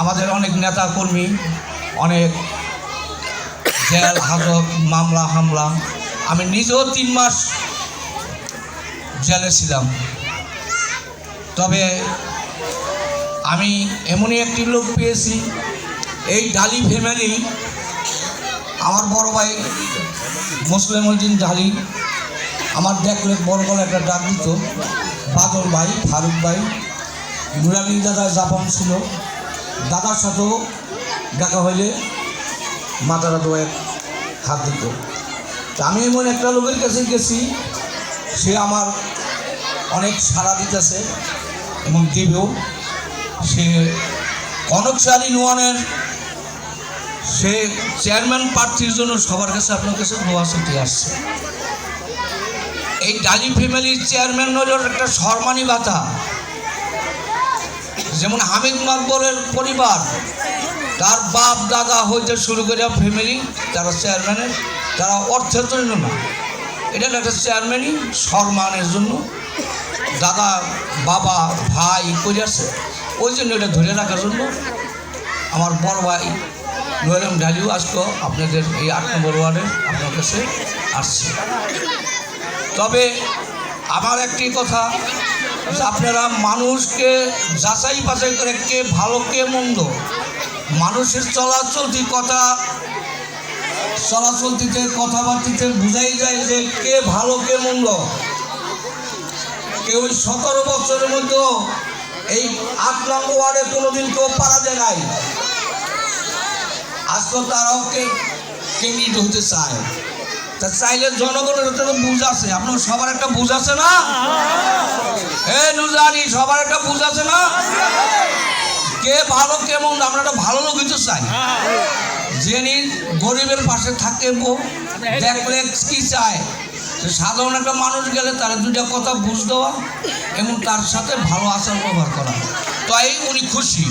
আমাদের অনেক নেতা কর্মী অনেক জেল, হাজত, মামলা, হামলা। আমি নিজেও তিন মাস জেলে ছিলাম। তবে আমি এমনই একটি লোক পেয়েছি, এই ডালি ফ্যামিলি, আমার বড় ভাই মুসলিম উদ্দিন ডালি, আমার দেখলে বড় বড় একটা ডাক দিত, বাদল ভাই, ফারুক ভাই, নুরানি দাদা জাপান ছিল। দাদার সাথেও দেখা হইলে মাথাটা দোয়ে হাত দিত। তা আমি এমন একটা লোকের কাছে গেছি, সে আমার অনেক সাড়া দিতেছে এবং দিবেও। সে কনকশালী নোয়ানের, সে চেয়ারম্যান প্রার্থীর জন্য সবার কাছে আপনার কাছে দোয়া ছুটে আসছে। এই ডালি ফ্যামিলির চেয়ারম্যান হল একটা সম্মানী ভাতা। যেমন হামিদ মাকবরের পরিবার, তার বাপ, দাদা হইতে শুরু করে ফ্যামিলি তারা চেয়ারম্যানের তারা অর্থের জন্য না। এটা একটা চেয়ারম্যানই সম্মানের জন্য। দাদা, বাবা, ভাই করে আছে? ওই জন্য এটা ধরে রাখার জন্য। আমার বড় ভাই নোয়েলম ঢালিও আজকে আপনাদের এই আট নম্বর ওয়ার্ডে আপনার কাছে আসছে। তবে আমার একটি কথা আপনারা মানুষকে যাচাই বাছাই করে কে ভালো, কে মন্দ, মানুষের চলাচলতি কথা চলাচলতিতে কথাবার্তিতে বুঝাই যায় যে কে ভালো, কে মন্দ। কেউ সতেরো বছরের মধ্যেও এই আট নম্বর ওয়ার্ডে কোনোদিন কেউ পারা যায় নাই। আজকে তারাও কে কেন্দ্রিত হতে চায়। তা চাইলে জনগণের তো বুঝ আছে। আপনার সবার একটা বুঝ আছে না? এ নুজানি, সবার একটা বুঝ আছে না? কে ভালো কেমন আমরা একটা ভালো লোকই তো চাই। যিনি গরিবের পাশে থাকব দেখলে কি চায়? সাধারণ একটা মানুষ গেলে তার দুটা কথা বুঝ দেওয়া এবং তার সাথে ভালো আচার ব্যবহার করা। তাই উনি খুশি।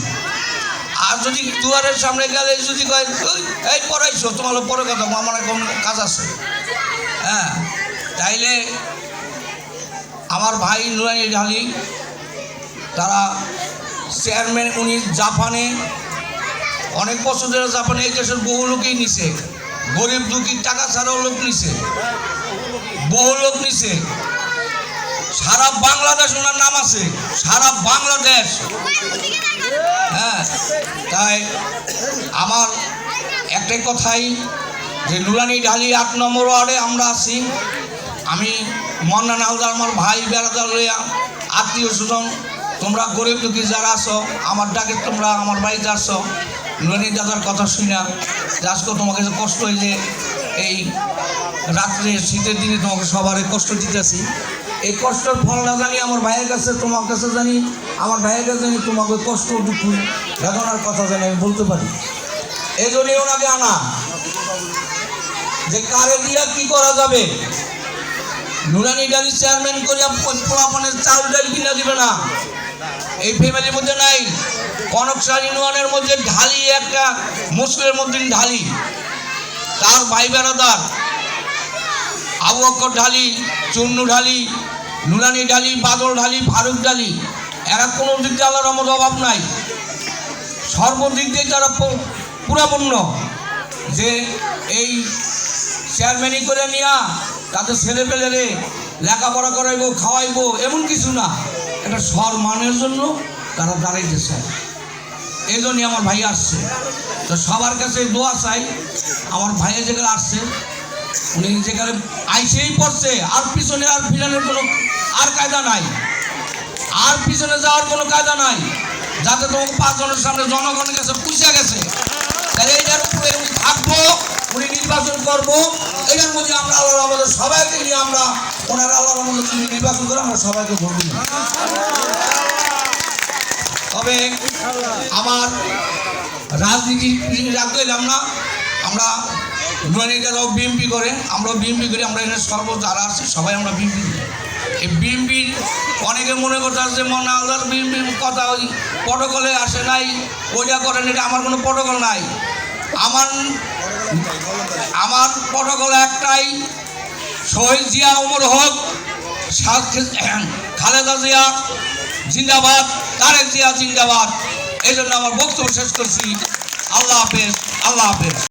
আর যদি দুয়ারের সামনে গেলে যদি কয় "ওই, এই পড়াইছো? তোমার পরে কথা আমার এখন কাজ আছে। হ্যাঁ তাইলে আমার ভাই নুরানি ঢালি তারা চেয়ারম্যান উনি জাপানে অনেক বছর ধরে জাপানে এই দেশের বহু লোকই নিছে। গরিব দুঃখী টাকা ছাড়াও লোক নিছে। বহু লোক নিছে। সারা বাংলাদেশ ওনার নাম আছে। সারা বাংলাদেশ। হ্যাঁ তাই আমার একটাই কথাই যে নুরানি ঢালি আট নম্বর ওয়ার্ডে আমরা আছি। আমি মন্নান হালদার আমার ভাই, বেড়াদার লইয়া আত্মীয় স্বজন, তোমরা গরিব দুঃখী যারা আসো আমার ডাকে তোমরা আমার বাড়িতে আসো। নুরানি দাদার কথা শুনা যে আজকে তোমাকে কষ্ট হয় যে এই রাত্রে শীতের দিনে তোমাকে সবার কষ্ট দিতেছি। এই কষ্টের ফল না জানি, আমার ভাইয়ের কাছে, তোমার কাছে জানি, আমার ভাইয়ের কাছে জানি, তোমাকে কষ্ট, দুঃখ, বেদনার কথা জানি, আমি বলতে পারি। এই জন্যই ওনাকে আনা। যে কারে দিয়া কি করা যাবে? নুরানি ডালি চেয়ারম্যান করিয়া পোলাপনের চাল ডাল কিনা দিবে না। এই ফ্যামিলির মধ্যে নাই। কনক কনকশালী নোয়ানের মধ্যে ঢালি, একটা মুসলিমের মধ্যে ঢালি। তার ভাই বেড়াদার আবু ঢালি, চুন্নু ঢালি, নুরানি ঢালি, বাদল ঢালি, ফারুক ঢালি, এরা কোনো দিক দিয়ে আল্লাহর রহমত অভাব নাই। সর্বদিক দিয়ে তারা পুরাপূর্ণ। যে এই চেয়ারম্যানই করে নিয়া তাদের ছেলে পেলেরে লেখাপড়া করাইবো, খাওয়াইবো, এমন কিছু না। এটা সম্মানের জন্য তারা দাঁড়াইতেছে এই জন্যই আমার ভাই আসছে। তো সবার কাছে দোয়া চাই। আমার ভাইয়ে যেগুলো আসছে উনি যেখানে আইসেই পড়ছে। আর পিছনে আর ফিরানোর কোনো আর কায়দা নাই। আর পিছনে যাওয়ার কোনো কায়দা নাই। যাতে তোমাকে পাঁচজনের সামনে জনগণের কাছে পুষে গেছে। তাহলে এইটার উপরে উনি থাকব, উনি নির্বাচন করব। এটার মধ্যে আমরা আল্লাহ আমাদের সবাইকে নিয়ে আমরা ওনার আল্লাহ আমাদের নির্বাচন করে আমরা সবাইকে ভোট তবে আমার রাজনীতি রাখতে না। আমরা নুয়ানিটারাও বিএমপি করে আমরাও বিএমপি করি, আমরা এখানে সর্ব যারা আছে, সবাই আমরা বিএমপি করি। এই বিএমপি অনেকে মনে করতে আসছে মনে আলাদা বিএমপির কথা ওই প্রটোকলে আসে নাই ওইটা করেন এটা আমার কোনো প্রটোকল নাই। আমার আমার প্রটোকল একটাই, শহীদ জিয়া ওমর হক খালেদা জিয়া, জিন্দাবাদ, তারেক জিয়া জিন্দাবাদ। এই জন্য আমার বক্তব্য শেষ করছি। আল্লাহ হাফেজ আল্লাহ হাফেজ।